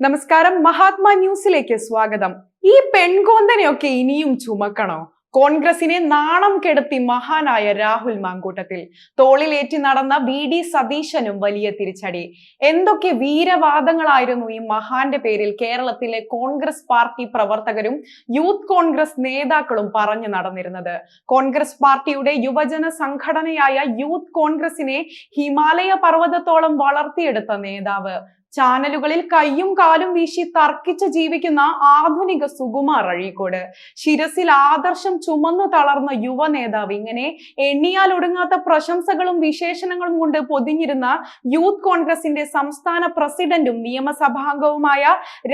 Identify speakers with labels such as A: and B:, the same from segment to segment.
A: നമസ്കാരം. മഹാത്മാ ന്യൂസിലേക്ക് സ്വാഗതം. ഈ പെൺകോന്തനെയൊക്കെ ഇനിയും ചുമക്കണോ? കോൺഗ്രസിനെ നാണം കെടുത്തി മഹാനായ രാഹുൽ മാങ്കൂട്ടത്തിൽ. തോളിലേറ്റി നടന്ന വി ഡി സതീശനും വലിയ തിരിച്ചടി. എന്തൊക്കെ വീരവാദങ്ങളായിരുന്നു ഈ മഹാന്റെ പേരിൽ കേരളത്തിലെ കോൺഗ്രസ് പാർട്ടി പ്രവർത്തകരും യൂത്ത് കോൺഗ്രസ് നേതാക്കളും പറഞ്ഞു നടന്നിരുന്നത്? കോൺഗ്രസ് പാർട്ടിയുടെ യുവജന സംഘടനയായ യൂത്ത് കോൺഗ്രസിനെ ഹിമാലയ പർവതത്തോളം വളർത്തിയെടുത്ത നേതാവ് ചാനലുകളിൽ കയ്യും കാലും വീശി തർക്കിച്ച് ജീവിക്കുന്ന ആധുനിക സുകുമാർ അഴീക്കോട്. ശിരസിൽ ആദർശം ചുമന്നു തളർന്ന യുവ നേതാവ് ഇങ്ങനെ എണ്ണിയാൽ ഒടുങ്ങാത്ത പ്രശംസകളും വിശേഷണങ്ങളും കൊണ്ട് പൊതിഞ്ഞിരുന്ന യൂത്ത് കോൺഗ്രസിന്റെ സംസ്ഥാന പ്രസിഡന്റും നിയമസഭാംഗവുമായ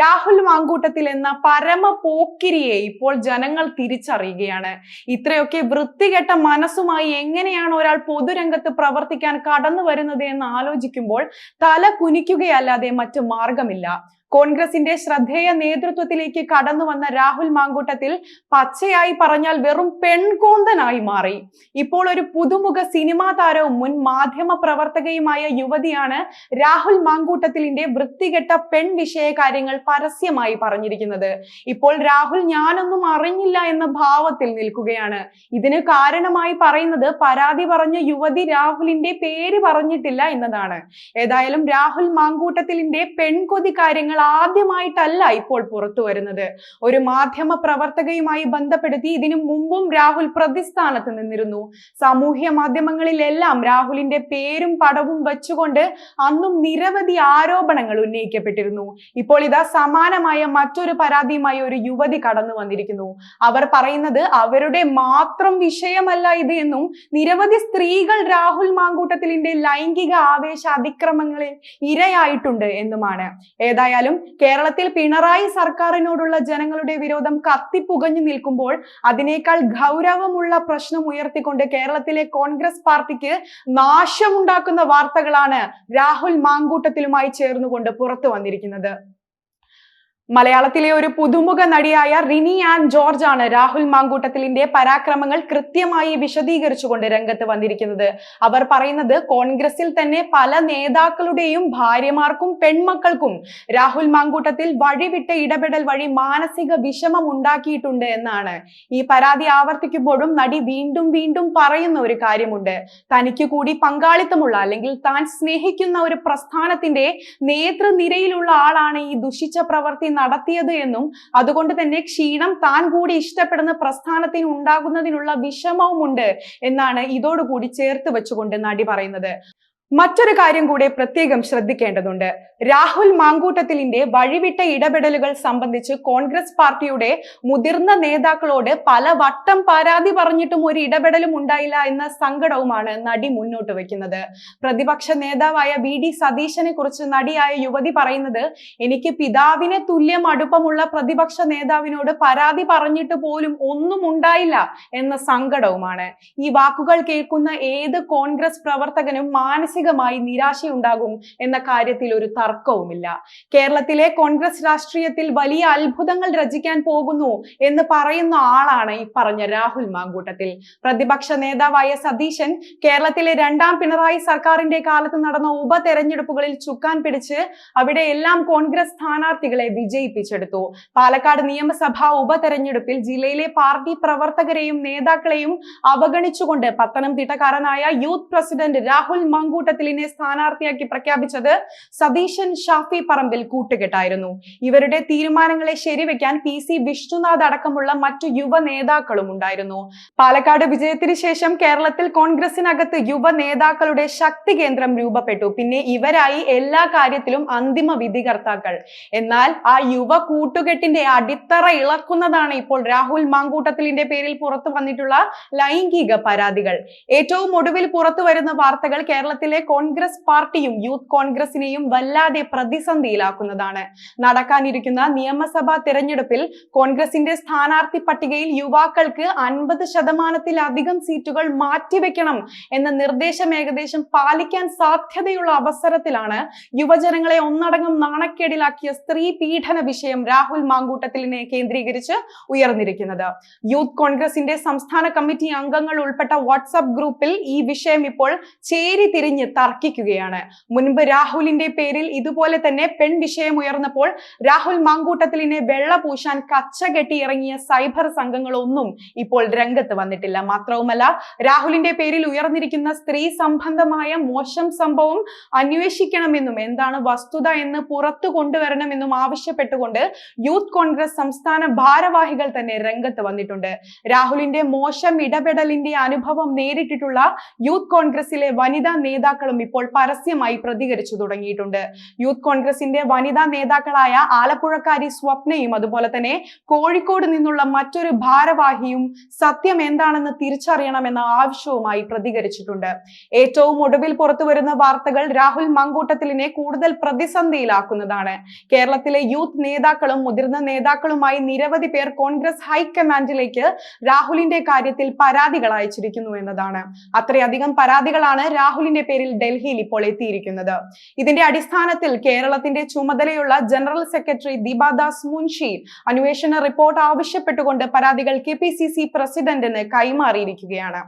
A: രാഹുൽ മാങ്കൂട്ടത്തിൽ എന്ന പരമ പോക്കിരിയെ ഇപ്പോൾ ജനങ്ങൾ തിരിച്ചറിയുകയാണ്. ഇത്രയൊക്കെ വൃത്തികെട്ട മനസ്സുമായി എങ്ങനെയാണ് ഒരാൾ പൊതുരംഗത്ത് പ്രവർത്തിക്കാൻ കടന്നു വരുന്നത് എന്ന് ആലോചിക്കുമ്പോൾ തല കുനിക്കുകയല്ലാതെ മറ്റു മാർഗമില്ല. കോൺഗ്രസിന്റെ ശ്രദ്ധേയ നേതൃത്വത്തിലേക്ക് കടന്നു വന്ന രാഹുൽ മാങ്കൂട്ടത്തിൽ പച്ചയായി പറഞ്ഞാൽ വെറും പെൺകൂന്തനായി മാറി. ഇപ്പോൾ ഒരു പുതുമുഖ സിനിമാ താരവും മുൻ മാധ്യമ പ്രവർത്തകയുമായ യുവതിയാണ് രാഹുൽ മാങ്കൂട്ടത്തിലിന്റെ വൃത്തികെട്ട പെൺ വിഷയ കാര്യങ്ങൾ പരസ്യമായി പറഞ്ഞിരിക്കുന്നത്. ഇപ്പോൾ രാഹുൽ ഞാനൊന്നും അറിഞ്ഞില്ല എന്ന ഭാവത്തിൽ നിൽക്കുകയാണ്. ഇതിന് കാരണമായി പറയുന്നത് പരാതി പറഞ്ഞ യുവതി രാഹുലിന്റെ പേര് പറഞ്ഞിട്ടില്ല എന്നതാണ്. ഏതായാലും രാഹുൽ മാങ്കൂട്ടത്തിലിന്റെ പെൺകൊതി കാര്യങ്ങൾ ആദ്യമായിട്ടല്ല ഇപ്പോൾ പുറത്തു വരുന്നത്. ഒരു മാധ്യമ പ്രവർത്തകയുമായി ബന്ധപ്പെടുത്തി ഇതിനു മുമ്പും രാഹുൽ പ്രതിസ്ഥാനത്ത് നിന്നിരുന്നു. സാമൂഹ്യ മാധ്യമങ്ങളിലെല്ലാം രാഹുലിന്റെ പേരും പടവും വെച്ചുകൊണ്ട് അന്നും നിരവധി ആരോപണങ്ങൾ ഉന്നയിക്കപ്പെട്ടിരുന്നു. ഇപ്പോൾ ഇതാ സമാനമായ മറ്റൊരു പരാതിയുമായി ഒരു യുവതി കടന്നു വന്നിരിക്കുന്നു. അവർ പറയുന്നത് അവരുടെ മാത്രം വിഷയമല്ല ഇത് എന്നും നിരവധി സ്ത്രീകൾ രാഹുൽ മാങ്കൂട്ടത്തിലിന്റെ ലൈംഗിക ആവേശ അതിക്രമങ്ങളിൽ ഇരയായിട്ടുണ്ട് എന്നുമാണ്. ഏതായാലും കേരളത്തിൽ പിണറായി സർക്കാരിനോടുള്ള ജനങ്ങളുടെ വിരോധം കത്തിപ്പുകഞ്ഞു നിൽക്കുമ്പോൾ അതിനേക്കാൾ ഗൗരവമുള്ള പ്രശ്നം ഉയർത്തിക്കൊണ്ട് കേരളത്തിലെ കോൺഗ്രസ് പാർട്ടിക്ക് നാശമുണ്ടാക്കുന്ന വാർത്തകളാണ് രാഹുൽ മാങ്കൂട്ടത്തിലുമായി ചേർന്നുകൊണ്ട് പുറത്തു വന്നിരിക്കുന്നത്. മലയാളത്തിലെ ഒരു പുതുമുഖ നടിയായ റിനി ആൻ ജോർജ് ആണ് രാഹുൽ മാങ്കൂട്ടത്തിലിന്റെ പരാക്രമങ്ങൾ കൃത്യമായി വിശദീകരിച്ചുകൊണ്ട് രംഗത്ത് വന്നിരിക്കുന്നത്. അവർ പറയുന്നത് കോൺഗ്രസിൽ തന്നെ പല നേതാക്കളുടെയും ഭാര്യമാർക്കും പെൺമക്കൾക്കും രാഹുൽ മാങ്കൂട്ടത്തിൽ വഴിവിട്ട ഇടപെടൽ വഴി മാനസിക വിഷമം ഉണ്ടാക്കിയിട്ടുണ്ട് എന്നാണ്. ഈ പരാതി ആവർത്തിക്കുമ്പോഴും നടി വീണ്ടും വീണ്ടും പറയുന്ന ഒരു കാര്യമുണ്ട്. തനിക്ക് കൂടി പങ്കാളിത്തമുള്ള അല്ലെങ്കിൽ താൻ സ്നേഹിക്കുന്ന ഒരു പ്രസ്ഥാനത്തിന്റെ നേതൃനിരയിലുള്ള ആളാണ് ഈ ദുഷിച്ച പ്രവൃത്തി നടത്തിയത് എന്നും അതുകൊണ്ട് തന്നെ ക്ഷീണം താൻ കൂടി ഇഷ്ടപ്പെടുന്ന പ്രസ്ഥാനത്തിന് ഉണ്ടാകുന്നതിനുള്ള വിഷമവുമുണ്ട് എന്നാണ് ഇതോടുകൂടി ചേർത്ത് വെച്ചുകൊണ്ട് നടി പറയുന്നത്. മറ്റൊരു കാര്യം കൂടെ പ്രത്യേകം ശ്രദ്ധിക്കേണ്ടതുണ്ട്. രാഹുൽ മാങ്കൂട്ടത്തിലിന്റെ വഴിവിട്ട ഇടപെടലുകൾ സംബന്ധിച്ച് കോൺഗ്രസ് പാർട്ടിയുടെ മുതിർന്ന നേതാക്കളോട് പല വട്ടം പരാതി പറഞ്ഞിട്ടും ഒരു ഇടപെടലും ഉണ്ടായില്ല എന്ന സങ്കടവുമാണ് നടി മുന്നോട്ട് വെക്കുന്നത്. പ്രതിപക്ഷ നേതാവായ വി ഡി സതീശനെ കുറിച്ച് നടിയായ യുവതി പറയുന്നത് എനിക്ക് പിതാവിനെ തുല്യം അടുപ്പമുള്ള പ്രതിപക്ഷ നേതാവിനോട് പരാതി പറഞ്ഞിട്ട് പോലും ഒന്നും ഉണ്ടായില്ല എന്ന സങ്കടവുമാണ്. ഈ വാക്കുകൾ കേൾക്കുന്ന ഏത് കോൺഗ്രസ് പ്രവർത്തകനും മാനസിക മാനസികമായി നിരാശയുണ്ടാകും എന്ന കാര്യത്തിൽ ഒരു തർക്കവുമില്ല. കേരളത്തിലെ കോൺഗ്രസ് രാഷ്ട്രീയത്തിൽ വലിയ അത്ഭുതങ്ങൾ രചിക്കാൻ പോകുന്നു എന്ന് പറയുന്ന ആളാണ് ഈ പറഞ്ഞ രാഹുൽ മാങ്കൂട്ടത്തിൽ. പ്രതിപക്ഷ നേതാവായ സതീശൻ കേരളത്തിലെ രണ്ടാം പിണറായി സർക്കാരിന്റെ കാലത്ത് നടന്ന ഉപതെരഞ്ഞെടുപ്പുകളിൽ ചുക്കാൻ പിടിച്ച് അവിടെ എല്ലാം കോൺഗ്രസ് സ്ഥാനാർത്ഥികളെ വിജയിപ്പിച്ചെടുത്തു. പാലക്കാട് നിയമസഭാ ഉപതെരഞ്ഞെടുപ്പിൽ ജില്ലയിലെ പാർട്ടി പ്രവർത്തകരെയും നേതാക്കളെയും അവഗണിച്ചുകൊണ്ട് പത്തനംതിട്ടക്കാരനായ യൂത്ത് പ്രസിഡന്റ് രാഹുൽ മാങ്കൂട്ടത്തിലിനെ സ്ഥാനാർത്ഥിയാക്കി പ്രഖ്യാപിച്ചത് സതീശൻ ഷാഫി പറമ്പിൽ കൂട്ടുകെട്ടായിരുന്നു. ഇവരുടെ തീരുമാനങ്ങളെ ശരിവെക്കാൻ പി സി വിഷ്ണുനാഥ് അടക്കമുള്ള മറ്റു യുവ നേതാക്കളും ഉണ്ടായിരുന്നു. പാലക്കാട് വിജയത്തിന് ശേഷം കേരളത്തിൽ കോൺഗ്രസിനകത്ത് യുവ നേതാക്കളുടെ ശക്തി കേന്ദ്രം രൂപപ്പെട്ടു. പിന്നെ ഇവരായി എല്ലാ കാര്യത്തിലും അന്തിമ വിധികർത്താക്കൾ. എന്നാൽ ആ യുവ കൂട്ടുകെട്ടിന്റെ അടിത്തറ ഇളക്കുന്നതാണ് ഇപ്പോൾ രാഹുൽ മാങ്കൂട്ടത്തിലിന്റെ പേരിൽ പുറത്തു വന്നിട്ടുള്ള ലൈംഗിക പരാതികൾ. ഏറ്റവും ഒടുവിൽ പുറത്തു വരുന്ന വാർത്തകൾ കേരളത്തിലെ കോൺഗ്രസ് പാർട്ടിയും യൂത്ത് കോൺഗ്രസിനെയും വല്ലാതെ പ്രതിസന്ധിയിലാക്കുന്നതാണ്. നടക്കാനിരിക്കുന്ന നിയമസഭാ തെരഞ്ഞെടുപ്പിൽ കോൺഗ്രസിന്റെ സ്ഥാനാർത്ഥി പട്ടികയിൽ യുവാക്കൾക്ക് അൻപത് ശതമാനത്തിലധികം സീറ്റുകൾ മാറ്റിവെക്കണം എന്ന നിർദ്ദേശം ഏകദേശം പാലിക്കാൻ സാധ്യതയുള്ള അവസരത്തിലാണ് യുവജനങ്ങളെ ഒന്നടങ്കം നാണക്കേടിലാക്കിയ സ്ത്രീ പീഡന വിഷയം രാഹുൽ മാങ്കൂട്ടത്തിലിനെ കേന്ദ്രീകരിച്ച് ഉയർന്നിരിക്കുന്നത്. യൂത്ത് കോൺഗ്രസിന്റെ സംസ്ഥാന കമ്മിറ്റി അംഗങ്ങൾ ഉൾപ്പെട്ട വാട്സ്ആപ്പ് ഗ്രൂപ്പിൽ ഈ വിഷയം ഇപ്പോൾ ചേരി തിരിഞ്ഞ് തർക്കിക്കുകയാണ്. മുൻപ് രാഹുലിന്റെ പേരിൽ ഇതുപോലെ തന്നെ പെൺ വിഷയം ഉയർന്നപ്പോൾ രാഹുൽ മാങ്കൂട്ടത്തിലിനെ വെള്ള പൂശാൻ കച്ച കെട്ടി ഇറങ്ങിയ സൈബർ സംഘങ്ങളൊന്നും ഇപ്പോൾ രംഗത്ത് വന്നിട്ടില്ല. മാത്രവുമല്ല രാഹുലിന്റെ പേരിൽ ഉയർന്നിരിക്കുന്ന സ്ത്രീ സംബന്ധമായ മോശം സംഭവം അന്വേഷിക്കണമെന്നും എന്താണ് വസ്തുത എന്ന് പുറത്തു കൊണ്ടുവരണമെന്നും ആവശ്യപ്പെട്ടുകൊണ്ട് യൂത്ത് കോൺഗ്രസ് സംസ്ഥാന ഭാരവാഹികൾ തന്നെ രംഗത്ത് വന്നിട്ടുണ്ട്. രാഹുലിന്റെ മോശം ഇടപെടലിന്റെ അനുഭവം നേരിട്ടിട്ടുള്ള യൂത്ത് കോൺഗ്രസിലെ വനിതാ നേതാക്കളും ഇപ്പോൾ പരസ്യമായി പ്രതികരിച്ചു തുടങ്ങിയിട്ടുണ്ട്. യൂത്ത് കോൺഗ്രസിന്റെ വനിതാ നേതാക്കളായ ആലപ്പുഴക്കാരി സ്വപ്നയും അതുപോലെ തന്നെ കോഴിക്കോട് നിന്നുള്ള മറ്റൊരു ഭാരവാഹിയും സത്യം എന്താണെന്ന് തിരിച്ചറിയണമെന്ന ആവശ്യവുമായി പ്രതികരിച്ചിട്ടുണ്ട്. ഏറ്റവും ഒടുവിൽ പുറത്തുവരുന്ന വാർത്തകൾ രാഹുൽ മങ്കൂട്ടത്തിലിനെ കൂടുതൽ പ്രതിസന്ധിയിലാക്കുന്നതാണ്. കേരളത്തിലെ യൂത്ത് നേതാക്കളും മുതിർന്ന നേതാക്കളുമായി നിരവധി പേർ കോൺഗ്രസ് ഹൈക്കമാൻഡിലേക്ക് രാഹുലിന്റെ കാര്യത്തിൽ പരാതികൾ അയച്ചിരിക്കുന്നു എന്നതാണ്. അത്രയധികം പരാതികളാണ് രാഹുലിന്റെ പേരിൽ ഡൽഹിയിൽ ഇപ്പോൾ എത്തിയിരിക്കുന്നത്. ഇതിന്റെ അടിസ്ഥാനത്തിൽ കേരളത്തിന്റെ ചുമതലയുള്ള ജനറൽ സെക്രട്ടറി ദീപാദാസ് മുൻഷി അന്വേഷണ റിപ്പോർട്ട് ആവശ്യപ്പെട്ടുകൊണ്ട് പരാതികൾ കെ പി സി സി പ്രസിഡന്റിന് കൈമാറിയിരിക്കുകയാണ്.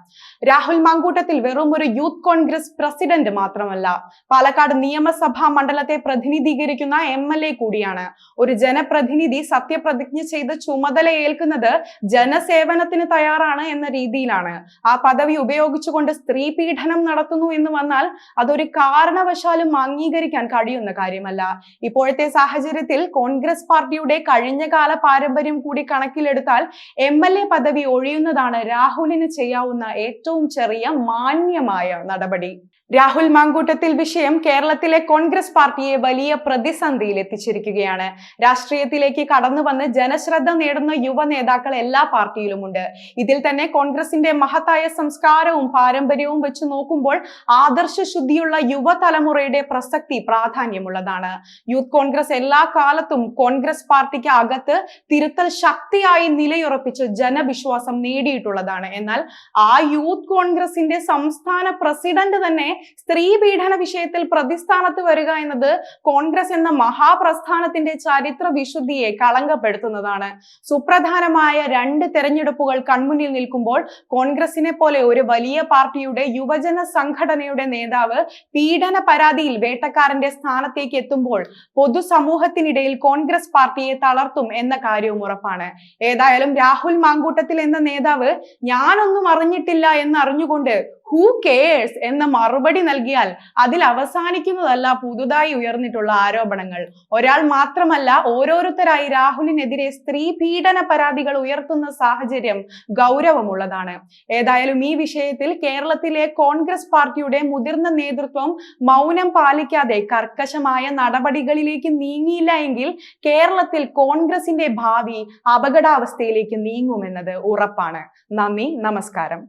A: രാഹുൽ മാങ്കൂട്ടത്തിൽ വെറും ഒരു യൂത്ത് കോൺഗ്രസ് പ്രസിഡന്റ് മാത്രമല്ല പാലക്കാട് നിയമസഭാ മണ്ഡലത്തെ പ്രതിനിധീകരിക്കുന്ന എം എൽ എ കൂടിയാണ്. ഒരു ജനപ്രതിനിധി സത്യപ്രതിജ്ഞ ചെയ്ത് ചുമതല ഏൽക്കുന്നത് ജനസേവനത്തിന് തയ്യാറാണ് എന്ന രീതിയിലാണ്. ആ പദവി ഉപയോഗിച്ചുകൊണ്ട് സ്ത്രീ പീഡനം നടത്തുന്നു എന്ന് വന്നാൽ അതൊരു കാരണവശാലും അംഗീകരിക്കാൻ കഴിയുന്ന കാര്യമല്ല. ഇപ്പോഴത്തെ സാഹചര്യത്തിൽ കോൺഗ്രസ് പാർട്ടിയുടെ കഴിഞ്ഞകാല പാരമ്പര്യം കൂടി കണക്കിലെടുത്താൽ എം എൽ എ പദവി ഒഴിയുന്നതാണ് രാഹുലിന് ചെയ്യാവുന്ന ഏറ്റവും ചെറിയ മാന്യമായ നടപടി. രാഹുൽ മാങ്കൂട്ടത്തിൽ വിഷയം കേരളത്തിലെ കോൺഗ്രസ് പാർട്ടിയെ വലിയ പ്രതിസന്ധിയിൽ എത്തിച്ചിരിക്കുകയാണ്. രാഷ്ട്രീയത്തിലേക്ക് കടന്നു വന്ന് ജനശ്രദ്ധ നേടുന്ന യുവ നേതാക്കൾ എല്ലാ പാർട്ടിയിലുമുണ്ട്. ഇതിൽ തന്നെ കോൺഗ്രസിന്റെ മഹത്തായ സംസ്കാരവും പാരമ്പര്യവും വെച്ച് നോക്കുമ്പോൾ ആദർശ ശുദ്ധിയുള്ള യുവതലമുറയുടെ പ്രസക്തി പ്രാധാന്യമുള്ളതാണ്. യൂത്ത് കോൺഗ്രസ് എല്ലാ കാലത്തും കോൺഗ്രസ് പാർട്ടിക്ക് അകത്ത് തിരുത്തൽ ശക്തിയായി നിലയുറപ്പിച്ച് ജനവിശ്വാസം നേടിയിട്ടുള്ളതാണ്. എന്നാൽ ആ യൂത്ത് കോൺഗ്രസിന്റെ സംസ്ഥാന പ്രസിഡന്റ് തന്നെ സ്ത്രീ പീഡന വിഷയത്തിൽ പ്രതിസ്ഥാനത്ത് വരിക എന്നത് കോൺഗ്രസ് എന്ന മഹാപ്രസ്ഥാനത്തിന്റെ ചരിത്ര വിശുദ്ധിയെ കളങ്കപ്പെടുത്തുന്നതാണ്. സുപ്രധാനമായ രണ്ട് തെരഞ്ഞെടുപ്പുകൾ കൺമുന്നിൽ നിൽക്കുമ്പോൾ കോൺഗ്രസിനെ പോലെ ഒരു വലിയ പാർട്ടിയുടെ യുവജന സംഘടനയുടെ നേതാവ് പീഡന പരാതിയിൽ വേട്ടക്കാരന്റെ സ്ഥാനത്തേക്ക് എത്തുമ്പോൾ പൊതുസമൂഹത്തിനിടയിൽ കോൺഗ്രസ് പാർട്ടിയെ തളർത്തും എന്ന കാര്യവും ഉറപ്പാണ്. ഏതായാലും രാഹുൽ മാങ്കൂട്ടത്തിൽ എന്ന നേതാവ് ഞാനൊന്നും അറിഞ്ഞിട്ടില്ല എന്ന് അറിഞ്ഞുകൊണ്ട് ഹൂ കെയേഴ്സ് എന്ന മറുപടി നൽകിയാൽ അതിൽ അവസാനിക്കുന്നതല്ല പുതുതായി ഉയർന്നിട്ടുള്ള ആരോപണങ്ങൾ. ഒരാൾ മാത്രമല്ല ഓരോരുത്തരായി രാഹുലിനെതിരെ സ്ത്രീ പീഡന പരാതികൾ ഉയർത്തുന്ന സാഹചര്യം ഗൗരവമുള്ളതാണ്. ഏതായാലും ഈ വിഷയത്തിൽ കേരളത്തിലെ കോൺഗ്രസ് പാർട്ടിയുടെ മുതിർന്ന നേതൃത്വം മൗനം പാലിക്കാതെ കർക്കശമായ നടപടികളിലേക്ക് നീങ്ങിയില്ല എങ്കിൽ കേരളത്തിൽ കോൺഗ്രസിന്റെ ഭാവി അപകടാവസ്ഥയിലേക്ക് നീങ്ങുമെന്നത് ഉറപ്പാണ്. നന്ദി നമസ്കാരം.